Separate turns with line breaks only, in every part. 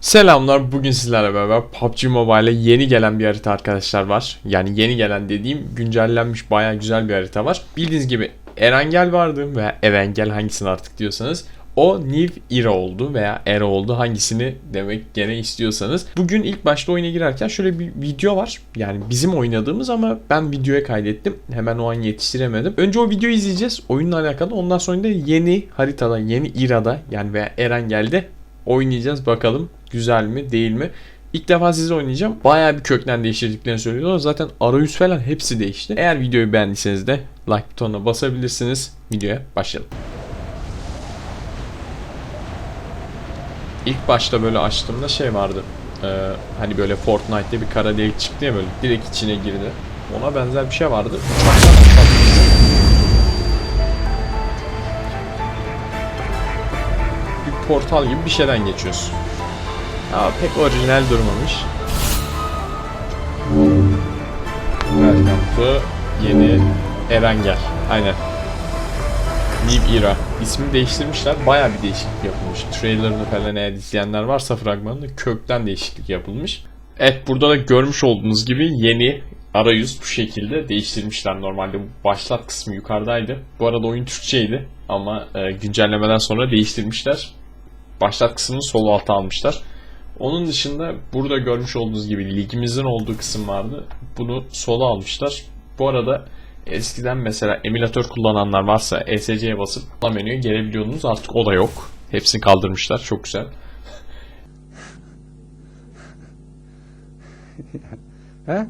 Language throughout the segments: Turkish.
Selamlar bugün sizlerle beraber PUBG Mobile'e yeni gelen bir harita arkadaşlar var. Yani yeni gelen dediğim güncellenmiş baya güzel bir harita var. Bildiğiniz gibi Erangel vardı veya Erengel hangisini artık diyorsanız. O New Era oldu veya Era oldu hangisini demek gene istiyorsanız. Bugün ilk başta oyuna girerken şöyle bir video var. Yani bizim oynadığımız ama ben videoya kaydettim. Hemen o an yetiştiremedim. Önce o videoyu izleyeceğiz oyunla alakalı. Ondan sonra da yeni haritada, yeni Era'da yani veya Erengel'de oynayacağız bakalım güzel mi değil mi. İlk defa size oynayacağım. Bayağı bir kökten değiştirdiklerini söylüyorlar. Zaten arayüz falan hepsi değişti. Eğer videoyu beğendiyseniz de like butonuna basabilirsiniz. Videoya başlayalım. İlk başta böyle açtığımda şey vardı. Ee, hani böyle Fortnite'te bir kara delik çıktı ya böyle direkt içine girdi. Ona benzer bir şey vardı. Uçaktan patladı. bir portal gibi bir şeyden geçiyorsun. Ama pek orijinal durmamış. Welcome to yeni Erengel. Aynen. New Era. İsmini değiştirmişler. Baya bir değişiklik yapılmış. Trailerını falan eğer izleyenler varsa fragmanında kökten değişiklik yapılmış. Evet burada da görmüş olduğunuz gibi yeni arayüz bu şekilde değiştirmişler. Normalde bu başlat kısmı yukarıdaydı. Bu arada oyun Türkçeydi ama e, güncellemeden sonra değiştirmişler başlat kısmını sol alta almışlar. Onun dışında burada görmüş olduğunuz gibi ligimizin olduğu kısım vardı. Bunu sola almışlar. Bu arada eskiden mesela emülatör kullananlar varsa ESC'ye basıp ana menüye gelebiliyordunuz. Artık o da yok. Hepsini kaldırmışlar. Çok güzel.
He?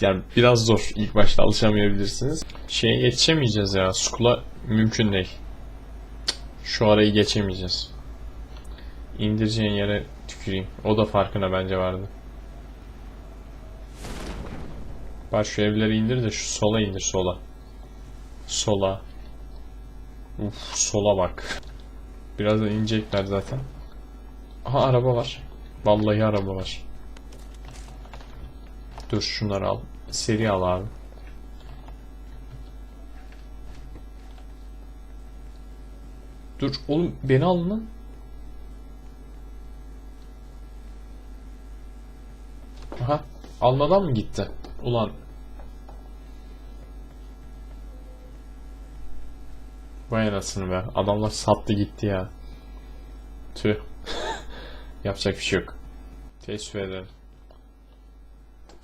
Yani biraz zor. İlk başta alışamayabilirsiniz. Şeye yetişemeyeceğiz ya. School'a mümkün değil. Şu arayı geçemeyeceğiz. İndireceğin yere tüküreyim. O da farkına bence vardı. Bak şu evleri indir de şu sola indir sola. Sola. Uf sola bak. Birazdan inecekler zaten. Aha araba var. Vallahi araba var. Dur şunları al. Seri al abi. Dur oğlum beni alın lan. Aha. Almadan mı gitti? Ulan. Vay anasını be. Adamlar sattı gitti ya. Tüh. Yapacak bir şey yok. Teessüf ederim.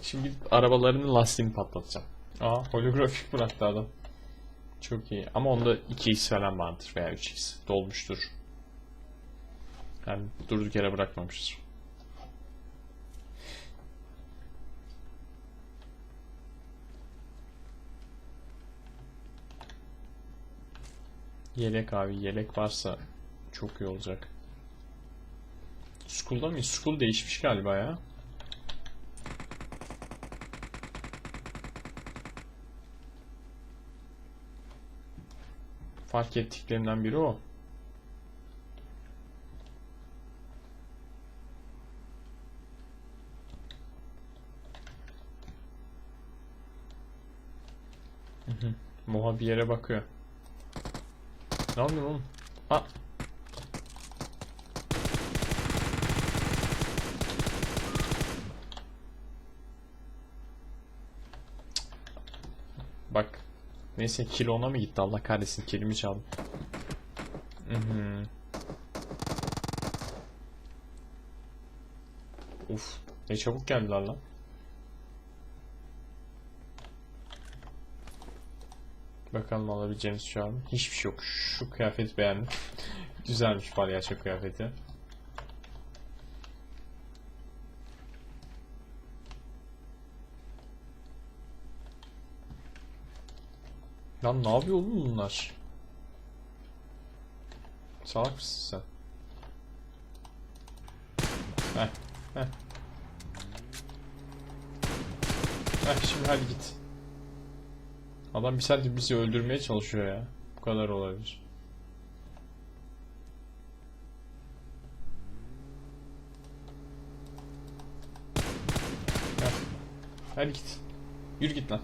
Şimdi arabalarının lastiğini patlatacağım. Aa holografik bıraktı adam. Çok iyi. Ama onda 2x falan vardır veya 3x. Dolmuştur. Yani durduk yere bırakmamıştır. Yelek abi yelek varsa çok iyi olacak. School'da mı? School değişmiş galiba ya. Fark ettiklerinden biri o. Moha bir yere bakıyor. Ne yapıyorsun oğlum? Ha. Bak. Neyse kill ona mı gitti Allah kahretsin kilimi çaldı. Hı hı. Uf. Ne çabuk geldiler lan. Bakalım alabileceğimiz şu an. Hiçbir şey yok. Şu kıyafeti beğendim. Güzelmiş palyaço kıyafeti. Lan ne yapıyor oğlum bunlar? Salak mısın sen? Heh, heh. Heh, şimdi hadi git. Adam bir saattir bizi öldürmeye çalışıyor ya. Bu kadar olabilir. Hadi git. Yürü git lan.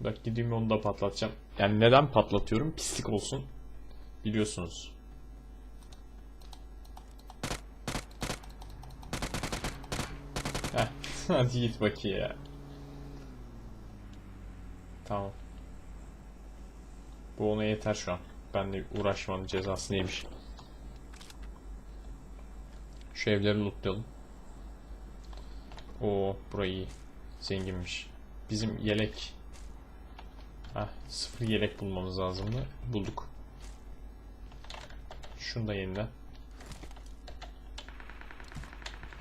Bak gideyim onu da patlatacağım. Yani neden patlatıyorum? Pislik olsun. Biliyorsunuz. Hadi git bakayım ya. Tamam. Bu ona yeter şu an. Ben de uğraşmanın cezası neymiş. Şu evleri lootlayalım. Oo burayı. Zenginmiş. Bizim yelek. Hah sıfır yelek bulmamız lazımdı. Bulduk. Şunu da yenile.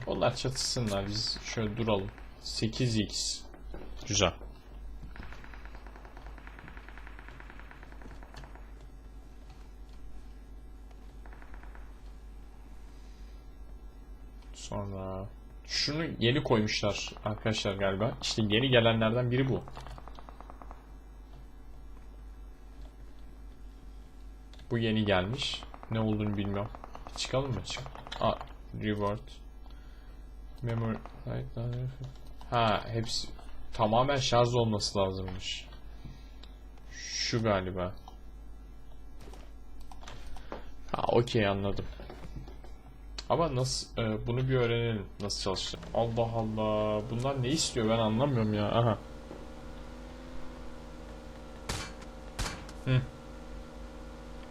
Onlar çatışsınlar. Biz şöyle duralım. 8x. Güzel. Sonra şunu yeni koymuşlar arkadaşlar galiba. İşte yeni gelenlerden biri bu. Bu yeni gelmiş. Ne olduğunu bilmiyorum. Çıkalım mı? Çık. Aa, reward. Memory. Ha, hepsi tamamen şarj olması lazımmış. Şu galiba. Ha, okey anladım. Ama nasıl e, bunu bir öğrenelim nasıl çalıştı. Allah Allah. Bunlar ne istiyor ben anlamıyorum ya. Aha. Hı.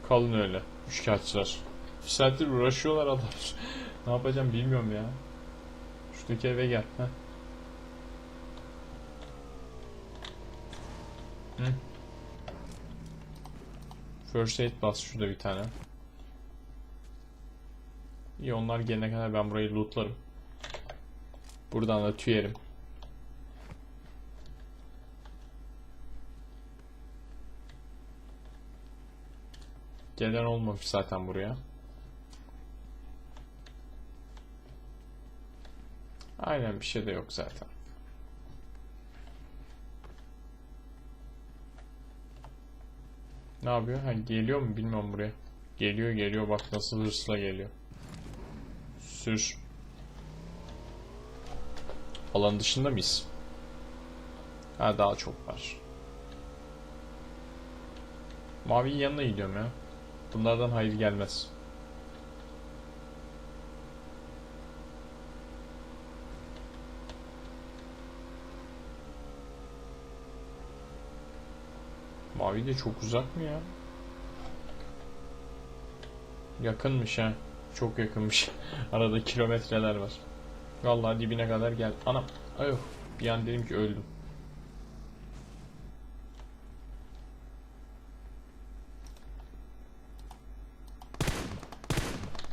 Kalın öyle. Üçkağıtçılar. Bir saattir uğraşıyorlar adamlar. ne yapacağım bilmiyorum ya. Şuradaki eve gel. Heh. Hı. First aid bas şurada bir tane. İyi onlar gelene kadar ben burayı lootlarım. Buradan da tüyerim. Gelen olmamış zaten buraya. Aynen bir şey de yok zaten. Ne yapıyor? Ha geliyor mu bilmiyorum buraya. Geliyor geliyor bak nasıl hırsla geliyor. Sür. Alan dışında mıyız? Ha daha çok var. Mavi'nin yanına gidiyorum ya. Bunlardan hayır gelmez. Mavi de çok uzak mı ya? Yakınmış ha. Çok yakınmış. Arada kilometreler var. Vallahi dibine kadar gel. Anam. Ayuh. Bir an dedim ki öldüm.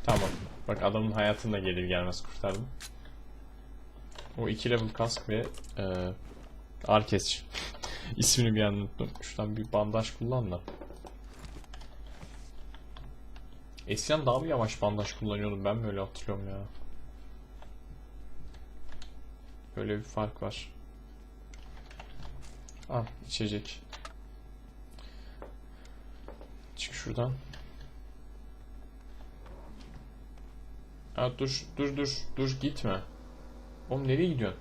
Tamam. Bak adamın hayatını da gelir gelmez kurtardım. O 2 level kask ve e, Arkes. İsmini bir an unuttum. Şuradan bir bandaj kullan da. Eskiden daha mı yavaş bandaj kullanıyordum ben mi öyle hatırlıyorum ya. Böyle bir fark var. Al içecek. Çık şuradan. Ha dur dur dur dur gitme. Oğlum nereye gidiyorsun?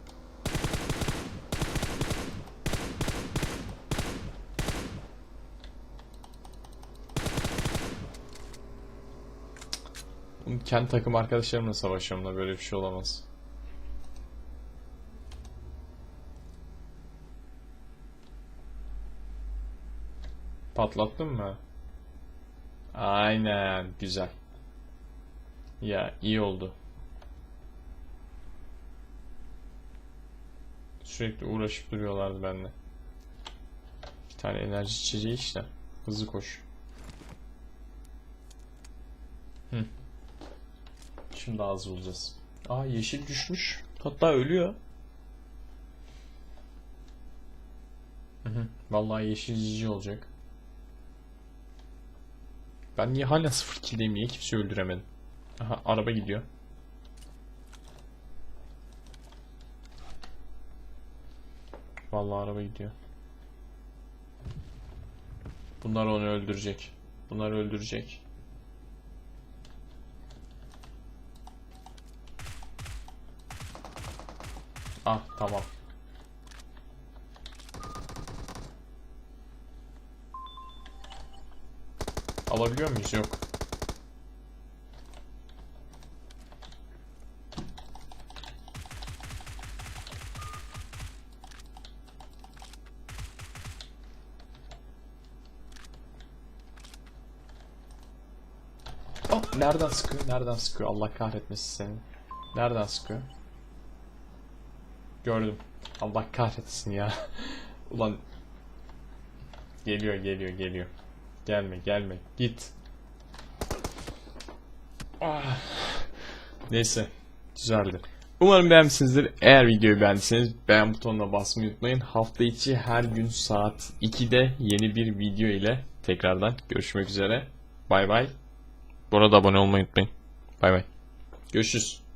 Oğlum Kendi takım arkadaşlarımla savaşıyorum da böyle bir şey olamaz. Patlattın mı? Aynen güzel. Ya iyi oldu. Sürekli uğraşıp duruyorlardı benimle. Bir tane enerji içeceği işte. Hızlı koş. Hı. Şimdi az bulacağız. Aa yeşil düşmüş. Hatta ölüyor. Hı. Vallahi yeşil cici olacak. Ben niye hala sıfır kildeyim? Niye kimse öldüremedim? Aha araba gidiyor. Vallahi araba gidiyor. Bunlar onu öldürecek. Bunlar öldürecek. Ah tamam. Alabiliyor muyuz? Yok. Oh, nereden sıkıyor? Nereden sıkıyor? Allah kahretmesin seni. Nereden sıkıyor? Gördüm. Allah kahretsin ya. Ulan geliyor geliyor geliyor. Gelme gelme git. Ah. Neyse güzeldi. Umarım beğenmişsinizdir. Eğer videoyu beğendiyseniz beğen butonuna basmayı unutmayın. Hafta içi her gün saat 2'de yeni bir video ile tekrardan görüşmek üzere. Bay bay. Bu arada abone olmayı unutmayın. Bay bay. Görüşürüz.